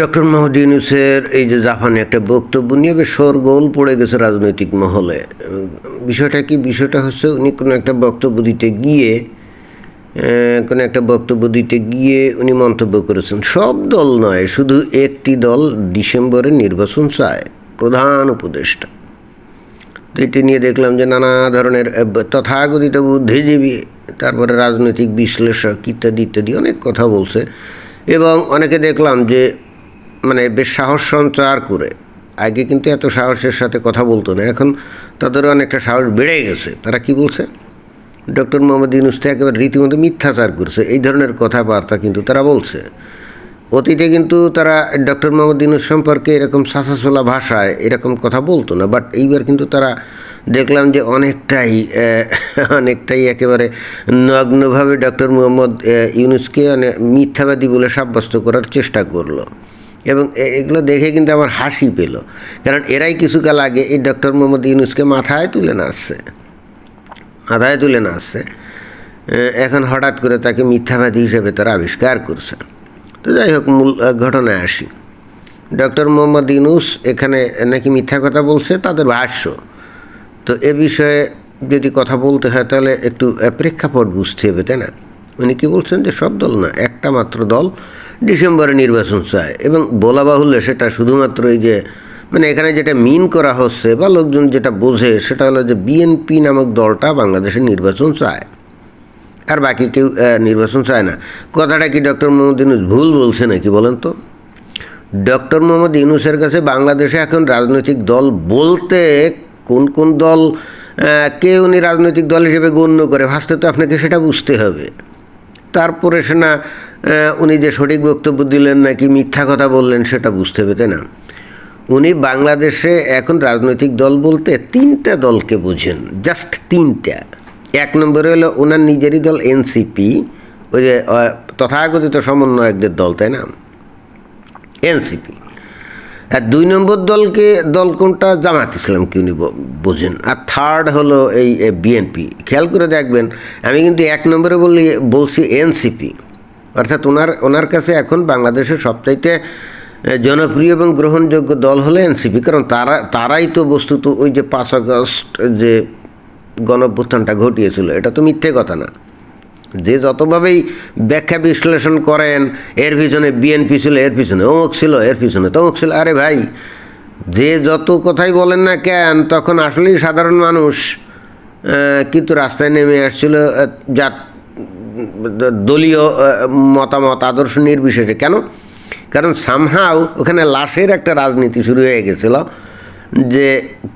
Doctor Mohammad ইউনুসের এই যে জাপানে একটা বক্তব্য নিয়ে বেশ শোরগোল পড়ে গেছে রাজনৈতিক মহলে। বিষয়টা কি? বিষয়টা হচ্ছে উনি কোনো একটা বক্তব্য দিতে গিয়ে কোনো একটা বক্তব্য দিতে গিয়ে উনি মন্তব্য করেছেন। সব দল নয়, শুধু একটি দল ডিসেম্বরে নির্বাচন চায়, প্রধান উপদেষ্টা। এটি নিয়ে দেখলাম যে নানা ধরনের তথাকথিত বুদ্ধিজীবী, তারপরে রাজনৈতিক বিশ্লেষক ইত্যাদি ইত্যাদি অনেক কথা বলছে। এবং অনেকে দেখলাম যে মানে বেশ সাহস সঞ্চার করে। আগে কিন্তু এত সাহসের সাথে কথা বলতো না, এখন তাদেরও অনেকটা সাহস বেড়ে গেছে। তারা কি বলছে? ডক্টর মোহাম্মদ ইউনুস একেবারে রীতিমতো মিথ্যাচার করছে, এই ধরনের কথাবার্তা কিন্তু তারা বলছে। অতীতে কিন্তু তারা ডক্টর মোহাম্মদ ইউনুস সম্পর্কে এরকম সাসাসোলা ভাষায় এরকম কথা বলতো না বাট এইবার কিন্তু তারা দেখলাম যে অনেকটাই অনেকটাই একেবারে নগ্নভাবে ডক্টর মোহাম্মদ ইউনুসকে মানে মিথ্যাবাদী বলে সাব্যস্ত করার চেষ্টা করল। এবং এগুলো দেখে কিন্তু আমার হাসি পেল। কারণ এরাই কিছুকাল আগে এই ডক্টর মোহাম্মদ ইউনুসকে মাথায় তুলে নাচছে মাথায় তুলে না আসছে। এখন হঠাৎ করে তাকে মিথ্যাবাদী হিসেবে তারা আবিষ্কার করছে। তো যাই হোক, মূল ঘটনায় আসি। ডক্টর মোহাম্মদ ইউনুস এখানে নাকি মিথ্যা কথা বলছে, তাদের ভাষ্য। তো এ বিষয়ে যদি কথা বলতে হয়, তাহলে একটু প্রেক্ষাপট বুঝতে হবে, তাই না? উনি কি বলছেন যে সব দল না, একটা মাত্র দল ডিসেম্বরে নির্বাচন চায় এবং বলা বাহুল্য সেটা শুধুমাত্র এই যে মানে এখানে যেটা মিন করা হচ্ছে বা লোকজন যেটা বোঝে সেটা হলো যে বিএনপি নামক দলটা বাংলাদেশে নির্বাচন চায়। আর বাকি কেউ নির্বাচন চায় না। কথাটা কি ডক্টর মোহাম্মদ ইউনুস ভুল বলছে নাকি বলেন তো? ডক্টর মোহাম্মদ ইউনুসের কাছে বাংলাদেশে এখন রাজনৈতিক দল বলতে কোন কোন দল কে উনি রাজনৈতিক দল হিসেবে গণ্য করে? ফার্স্টে তো আপনাকে সেটা বুঝতে হবে। তারপরে সে না উনি যে সঠিক বক্তব্য দিলেন নাকি মিথ্যা কথা বললেন সেটা বুঝতে পেতে না? উনি বাংলাদেশে এখন রাজনৈতিক দল বলতে তিনটা দলকে বুঝেন, জাস্ট তিনটা। এক নম্বরে হলো ওনার নিজেরই দল এনসিপি ওই যে তথাকথিত সমন্বয়কদের দল, তাই না? এনসিপি আর দুই নম্বর দলকে, দল কোনটা জামাত ইসলামকে উনি বোঝেন? আর থার্ড হলো এই বিএনপি খেয়াল করে দেখবেন, আমি কিন্তু এক নম্বরে বলি, বলছি এনসিপি অর্থাৎ ওনার ওনার কাছে এখন বাংলাদেশের সবচাইতে জনপ্রিয় এবং গ্রহণযোগ্য দল হলো এনসিপি কারণ তারা, তারাই তো বস্তুত ওই যে পাঁচ আগস্ট যে গণঅভ্যুত্থানটা ঘটিয়েছিল, এটা তো মিথ্যে কথা না। যে যতভাবেই ব্যাখ্যা বিশ্লেষণ করেন, এর পিছনে বিএনপি ছিল, এর পিছনে অমুক ছিল, এর পিছনে তমুক ছিল। আরে ভাই, যে যত কথাই বলেন না কেন, তখন আসলেই সাধারণ মানুষ কিন্তু রাস্তায় নেমে আসছিল যা দলীয় মতামত, আদর্শ নির্বিশেষে। কেন? কারণ সামহাও ওখানে লাশের একটা রাজনীতি শুরু হয়ে গেছিল, যে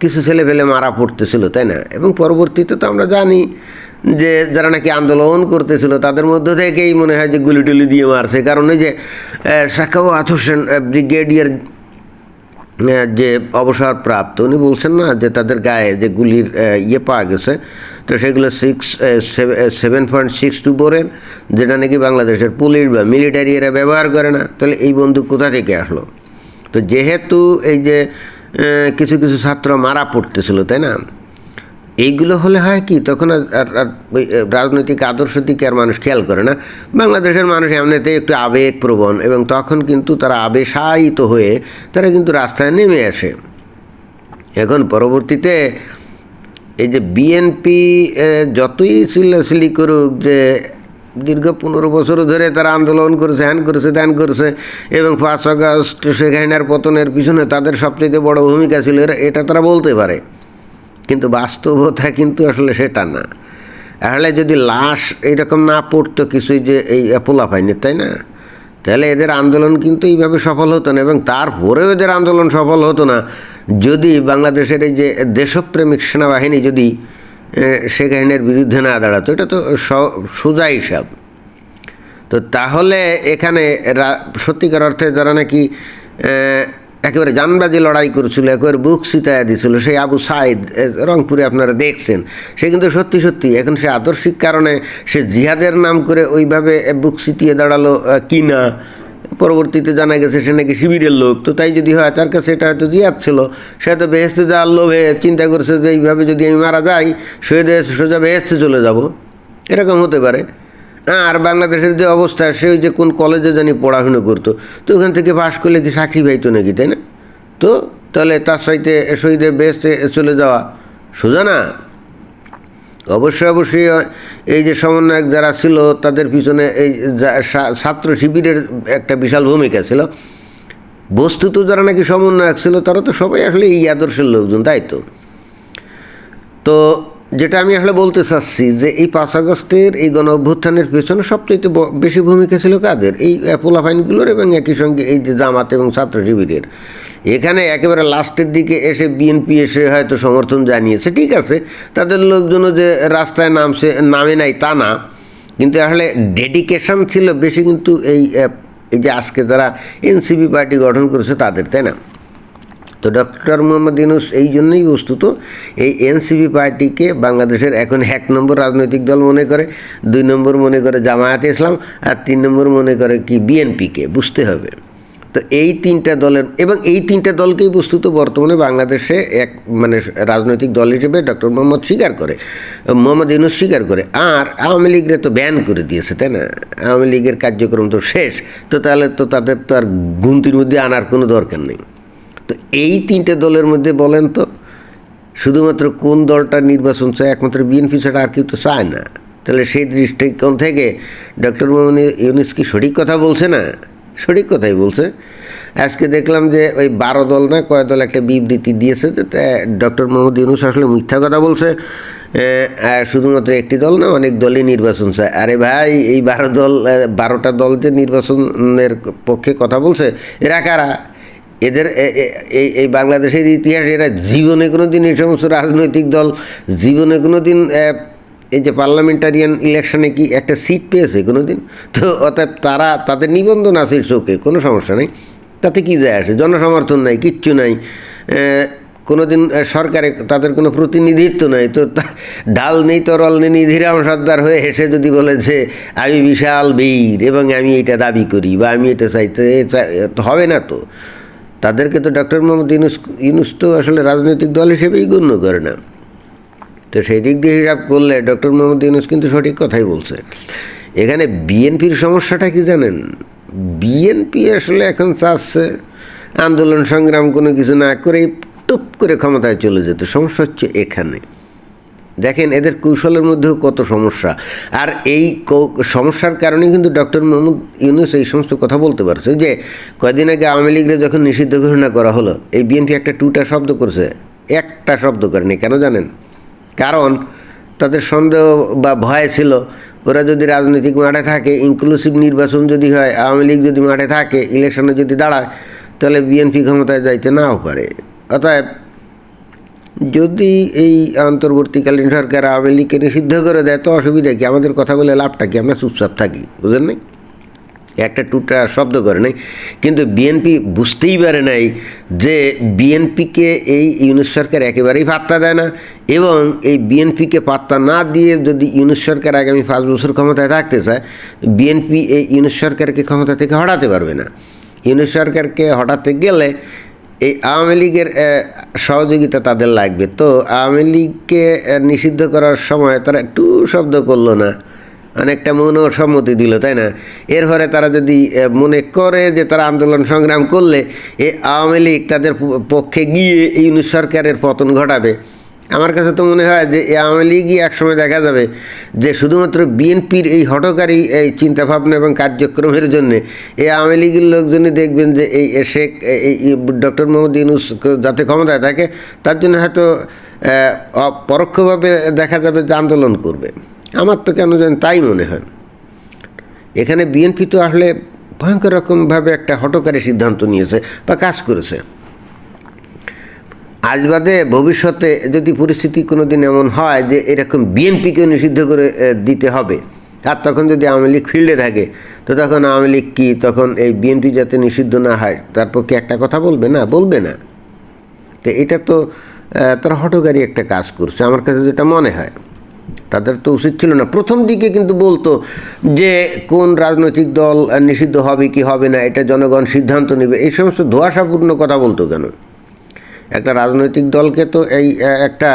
কিছু ছেলে ফেলে মারা পড়তেছিল, তাই না? এবং পরবর্তীতে তো আমরা জানি যে যারা নাকি আন্দোলন করতেছিল, তাদের মধ্য থেকেই মনে হয় যে গুলি টুলি দিয়ে মারছে। কারণ ওই যে শাখাওয়াত হোসেন ব্রিগেডিয়ার যে অবসরপ্রাপ্ত, উনি বলছেন না যে তাদের গায়ে যে গুলির ইয়ে পাওয়া গেছে, তো সেগুলো six seven point six two বোরের যেটা নাকি বাংলাদেশের পুলিশ বা মিলিটারি এরা ব্যবহার করে না, তাহলে এই বন্দুক কোথা থেকে আসলো? তো যেহেতু এই যে কিছু কিছু ছাত্র মারা পড়তেছিল, তাই না? এইগুলো হলে হয় কি, তখন আর রাজনৈতিক আদর্শ দিকে আর মানুষ খেয়াল করে না। বাংলাদেশের মানুষ এমনিতেই একটু আবেগপ্রবণ এবং তখন কিন্তু তারা আবেশায়িত হয়ে তারা কিন্তু রাস্তায় নেমে আসে। এখন পরবর্তীতে এই যে বিএনপি যতই চিল্লাচিল্লি করুক যে দীর্ঘ পনেরো বছর ধরে তারা আন্দোলন করেছে, হ্যান করেছে, ত্যান করেছে এবং পাঁচ আগস্ট শেখ হাসিনার পতনের পিছনে তাদের সবচেয়ে বড় ভূমিকা ছিল এটা তারা বলতে পারে। কিন্তু বাস্তবতা কিন্তু আসলে সেটা না। আসলে যদি লাশ এইরকম না পড়তো কিছুই যে এই পোলা পায়নি তাই না? তাহলে এদের আন্দোলন কিন্তু এইভাবে সফল হতো না এবং তারপরেও এদের আন্দোলন সফল হতো না। যদি বাংলাদেশের এই যে দেশপ্রেমিক সেনাবাহিনী যদি শেখ হাসিনার বিরুদ্ধে না দাঁড়াতো, এটা তো স- সোজা হিসাব। তো তাহলে এখানে সত্যিকার অর্থে যারা নাকি একেবারে জানবাজি লড়াই করছিল, একেবারে বুক সিতায় দিছিল। সেই আবু সাইদ রংপুরে আপনারা দেখছেন, সে কিন্তু সত্যি সত্যি, এখন সে আদর্শিক কারণে সে জিহাদের নাম করে ওইভাবে বুক সিতিয়ে দাঁড়াল কি না পরবর্তীতে জানা গেছে সে নাকি শিবিরের লোক। তো তাই যদি হয়, তার কাছে এটা হয়তো জিয়াদ ছিল। সে হয়তো বেহেস্তে যাওয়ার লোভে চিন্তা করছে যে এইভাবে যদি আমি মারা যাই, সে সোজা বেহেস্তে চলে যাব। এরকম হতে পারে। আর বাংলাদেশের যে অবস্থা, সে ওই যে কোন কলেজে জানি পড়াশুনো করতো, তো ওখান থেকে পাশ করলে কি চাকরি পাইতো নাকি, তাই না? তো তাহলে তার সাইতে শহীদে বেসতে চলে যাওয়া সোজা না? অবশ্যই অবশ্যই এই যে সমন্বয়ক যারা ছিল, তাদের পিছনে এই ছাত্র শিবিরের একটা বিশাল ভূমিকা ছিল। বস্তুত যারা নাকি সমন্বয়ক ছিল, তারা তো সবাই আসলে এই আদর্শের লোকজন, তাই তো? তো যেটা আমি আসলে বলতে চাচ্ছি যে এই পাঁচ আগস্টের এই গণ অভ্যুত্থানের পেছনে সবচেয়ে বেশি ভূমিকা ছিল কাদের? এই পোলাফাইনগুলোর এবং একই সঙ্গে এই যে জামাত এবং ছাত্র শিবিরের। এখানে একেবারে লাস্টের দিকে এসে বিএনপি এসে হয়তো সমর্থন জানিয়েছে, ঠিক আছে। তাদের লোকজনও যে রাস্তায় নামছে, নামে নাই তা না। কিন্তু আসলে ডেডিকেশন ছিল বেশি কিন্তু এই এই যে আজকে যারা এনসিপি পার্টি গঠন করেছে তাদের, তাই না? তো ডক্টর মোহাম্মদ ইউনুস এই জন্যই বস্তুত এই এনসিপি পার্টিকে বাংলাদেশের এখন এক নম্বর রাজনৈতিক দল মনে করে, দুই নম্বর মনে করে জামায়াতে ইসলাম আর তিন নম্বর মনে করে কি বিএনপিকে, বুঝতে হবে। তো এই তিনটা দলের, এবং এই তিনটা দলকেই বস্তুত বর্তমানে বাংলাদেশে এক মানে রাজনৈতিক দল হিসেবে ডক্টর মোহাম্মদ স্বীকার করে, মোহাম্মদ ইউনুস স্বীকার করে। আর আওয়ামী লীগরে তো ব্যান করে দিয়েছে, তাই না? আওয়ামী লীগের কার্যক্রম তো শেষ, তো তাহলে তো তাদের তো আর গুনতির মধ্যে আনার কোনো দরকার নেই। তো এই তিনটে দলের মধ্যে বলেন তো, শুধুমাত্র কোন দলটা নির্বাচন চায় একমাত্র বিএনপি ছাড়া আর কেউ তো চায় না। তাহলে সেই দৃষ্টিকোণ থেকে ডক্টর মোহাম্মদ ইউনুস কি সঠিক কথা বলছে না? সঠিক কথাই বলছে। আজকে দেখলাম যে ওই বারো দল না, কয় দল একটা বিবৃতি দিয়েছে যে ডক্টর মোহাম্মদ ইউনুস আসলে মিথ্যা কথা বলছে। শুধুমাত্র একটি দল না, অনেক দলই নির্বাচন চায়। আরে ভাই, এই বারো দল বারোটা দল যে নির্বাচনের পক্ষে কথা বলছে, এরা কারা? এদের এই বাংলাদেশের ইতিহাসে এরা জীবনে কোনো দিন এই সমস্ত রাজনৈতিক দল, জীবনে কোনো দিন এই যে পার্লামেন্টারিয়ান ইলেকশনে কি একটা সিট পেয়েছে কোনো দিন তো অতএব তারা, তাদের নিবন্ধন আছে শোকে কোনো সমস্যা নেই। তাতে কী যায় আসে? জনসমর্থন নাই, কিচ্ছু নাই। কোনো দিন সরকারে তাদের কোনো প্রতিনিধিত্ব নাই। তো ঢাল নেই, তরল নেই, নিধিরাম সর্দার হয়ে হেসে যদি বলে যে, আমি বিশাল বীর এবং আমি এটা দাবি করি বা আমি এটা চাইতে হবে না তো। তাদেরকে তো ডক্টর মোহাম্মদ ইউনুস ইউনুস তো আসলে রাজনৈতিক দল হিসেবেই গণ্য করে না। তো সেই দিক দিয়ে হিসাব করলে ডক্টর মোহাম্মদ ইউনুস কিন্তু সঠিক কথাই বলছে। এখানে বিএনপির সমস্যাটা কি জানেন? বিএনপি আসলে এখন চাচ্ছে আন্দোলন সংগ্রাম কোনো কিছু না করে টুপ করে ক্ষমতায় চলে যেত। সমস্যা হচ্ছে এখানে। দেখেন এদের কৌশলের মধ্যেও কত সমস্যা। আর এই সমস্যার কারণে কিন্তু ডক্টর মোহাম্মদ ইউনুস এই সমস্ত কথা বলতে পারছে। যে কয়দিন আগে আওয়ামী লীগরে যখন নিষিদ্ধ ঘোষণা করা হলো, এই বিএনপি একটা টুটা শব্দ করছে, একটা শব্দ করেনি, কেন জানেন? কারণ তাদের সন্দেহ বা ভয় ছিল, ওরা যদি রাজনৈতিক মাঠে থাকে ইনক্লুসিভ নির্বাচন যদি হয়, আওয়ামী লীগ যদি মাঠে থাকে ইলেকশনে যদি দাঁড়ায়, তাহলে বিএনপি ক্ষমতায় যাইতে নাও পারে। অতএব যদি এই অন্তর্বর্তীকালীন সরকার আওয়ামী লীগকে নিষিদ্ধ করে দেয়, তো অসুবিধা কি? আমাদের কথা বলে লাভটা কি? আমরা চুপচাপ থাকি বুঝলেন নাই? একটা টুটা শব্দ করে নাই। কিন্তু বিএনপি বুঝতেই পারে নাই যে বিএনপিকে এই ইউনুস সরকার একেবারেই পাত্তা দেয় না এবং এই বিএনপিকে পাত্তা না দিয়ে যদি ইউনুস সরকার আগামী পাঁচ বছর ক্ষমতায় থাকতে চায়, বিএনপি এই ইউনুস সরকারকে ক্ষমতা থেকে হটাতে পারবে না। ইউনুস সরকারকে হটাতে গেলে এই আওয়ামী লীগের সহযোগিতা তাদের লাগবে। তো আওয়ামী লীগকে নিষিদ্ধ করার সময় তারা একটু শব্দ করল না। অনেকটা মনও সম্মতি দিল, তাই না? এর ফলে তারা যদি মনে করে যে তারা আন্দোলন সংগ্রাম করলে এই আওয়ামী লীগ তাদের পক্ষে গিয়ে ইউনিট সরকারের পতন ঘটাবে। আমার কাছে তো মনে হয় যে এই আওয়ামী লীগই একসময় দেখা যাবে যে শুধুমাত্র বিএনপির এই হটকারী এই চিন্তাভাবনা এবং কার্যক্রমের জন্য এই আওয়ামী লীগের লোকজনই দেখবেন যে এই শেখ এই ডক্টর মোহাম্মদ ইউনুস যাতে ক্ষমতায় থাকে, তার জন্য হয়তো পরোক্ষভাবে দেখা যাবে যে আন্দোলন করবে। আমার তো কেন জানি তাই মনে হয়। এখানে বিএনপি তো আসলে ভয়ঙ্কর রকমভাবে একটা হটকারী সিদ্ধান্ত নিয়েছে বা কাজ করেছে। আজ বাদে ভবিষ্যতে যদি পরিস্থিতি কোনো দিন এমন হয় যে এরকম বিএনপিকে নিষিদ্ধ করে দিতে হবে, আর তখন যদি আওয়ামী লীগ ফিল্ডে থাকে, তো তখন আওয়ামী লীগ কি তখন এই বিএনপি যাতে নিষিদ্ধ না হয়, তার পক্ষে একটা কথা বলবে না? বলবে না। তো এটা তো তারা হটকারী একটা কাজ করছে, আমার কাছে যেটা মনে হয়। তাদের তো উচিত ছিল না। প্রথম দিকে কিন্তু বলতো যে কোন রাজনৈতিক দল নিষিদ্ধ হবে কি হবে না, এটা জনগণ সিদ্ধান্ত নেবে, এই সমস্ত ধোয়াশাপূর্ণ কথা বলতো কেন? একটা রাজনৈতিক দলকে তো এই একটা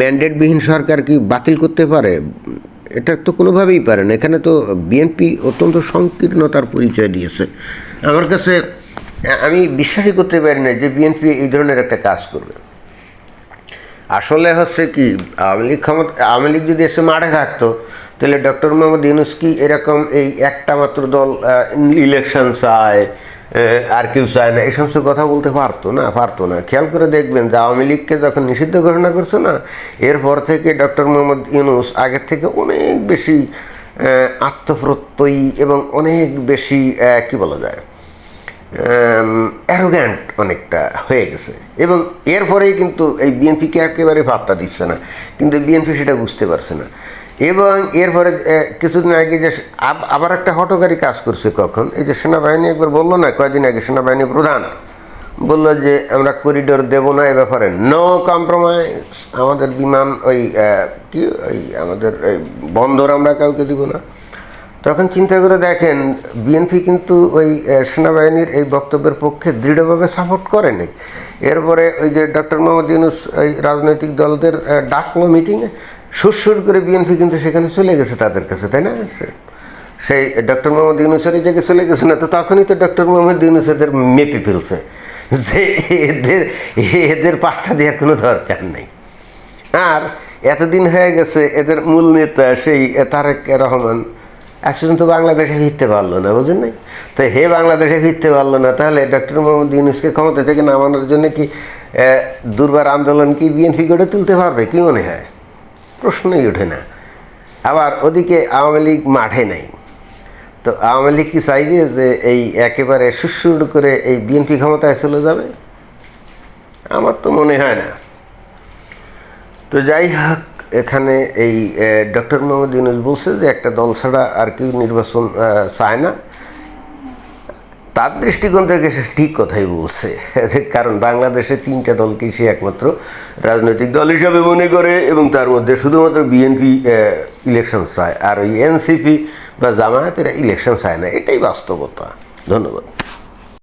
ম্যান্ডেটবিহীন সরকার কি বাতিল করতে পারে? এটা তো কোনোভাবেই পারে না। এখানে তো বিএনপি অত্যন্ত সংকীর্ণতার পরিচয় দিয়েছে। আমার কাছে আমি বিশ্বাসই করতে পারি না যে বিএনপি এই ধরনের একটা কাজ করবে। আসলে হচ্ছে কি, আওয়ামী লীগ ক্ষমতা আওয়ামী লীগ যদি এসে মাঠে থাকতো, তাহলে ডক্টর মোহাম্মদ ইউনুস কি এরকম এই একটা মাত্র দল ইলেকশন চায় আর কেউ চায় না। এই সমস্ত কথা বলতে পারতো না পারতো না। খেয়াল করে দেখবেন যে আওয়ামী লীগকে যখন নিষিদ্ধ ঘোষণা করছে না, এরপর থেকে ডক্টর মোহাম্মদ ইউনুস আগের থেকে অনেক বেশি আত্মপ্রত্যয়ী এবং অনেক বেশি কি বলা যায় অ্যারোগ্যান্ট অনেকটা হয়ে গেছে। এবং এরপরেই কিন্তু এই বিএনপিকে একেবারে ভাবটা দিচ্ছে না। কিন্তু বিএনপি সেটা বুঝতে পারছে না। এবং এরপরে কিছুদিন আগে যে আব- আবার একটা হটকারী কাজ করছে কখন? এই যে সেনাবাহিনী একবার বলল না, কয়দিন আগে সেনাবাহিনী প্রধান বলল যে, আমরা করিডোর দেব না এ ব্যাপারে। No compromise. আমাদের বিমান ওই কি ওই আমাদের ওই বন্দর আমরা কাউকে দিব না। তখন চিন্তা করে দেখেন, বিএনপি কিন্তু ওই সেনাবাহিনীর এই বক্তব্যের পক্ষে দৃঢ়ভাবে সাপোর্ট করেনি। এরপরে ওই যে ডক্টর মোহাম্মদ ইউনুস, ওই রাজনৈতিক দলদের ডাকলো মিটিংয়ে সুরসুর করে বিএনপি কিন্তু সেখানে চলে গেছে তাদের কাছে, তাই না? সেই ডক্টর মোহাম্মদ ইউনুসের জায়গায় চলে গেছে না, তো তখনই তো ডক্টর মোহাম্মদ ইউনুস এদের মেপে ফেলছে যে এদের এদের পাত্তা দেওয়ার কোনো দরকার নেই। আর এতদিন হয়ে গেছে এদের মূল নেতা সেই তারেক রহমান, আজ পর্যন্ত বাংলাদেশে ফিরতে পারল না, বুঝেন নাই? তো হে বাংলাদেশে ফিরতে পারল না, তাহলে ডক্টর মোহাম্মদ ইউনুসকে ক্ষমতা থেকে নামানোর জন্য কি দুর্বার আন্দোলন কি বিএনপি গড়ে তুলতে পারবে, কি মনে হয়? প্রশ্নই ওঠে না। আবার ওদিকে আওয়ামী লীগ মাঠে নেই। তো আওয়ামী লীগ কি চাইবে যে এই একেবারে সুসুর করে এই বিএনপি ক্ষমতায় চলে যাবে? আমার তো মনে হয় না। তো যাই হোক, এখানে এই ডক্টর মোহাম্মদ ইউনুস বলছে যে একটা দল ছাড়া আর কেউ নির্বাচন চায় না। তার দৃষ্টিকোণ থেকে সে ঠিক কথাই বলছে। কারণ বাংলাদেশে তিনটা দলকে সে একমাত্র রাজনৈতিক দল হিসাবে মনে করে এবং তার মধ্যে শুধুমাত্র বিএনপি ইলেকশন চায়। আর ওই এনসিপি বা জামায়াতেরা ইলেকশন চায় না। এটাই বাস্তবতা। ধন্যবাদ।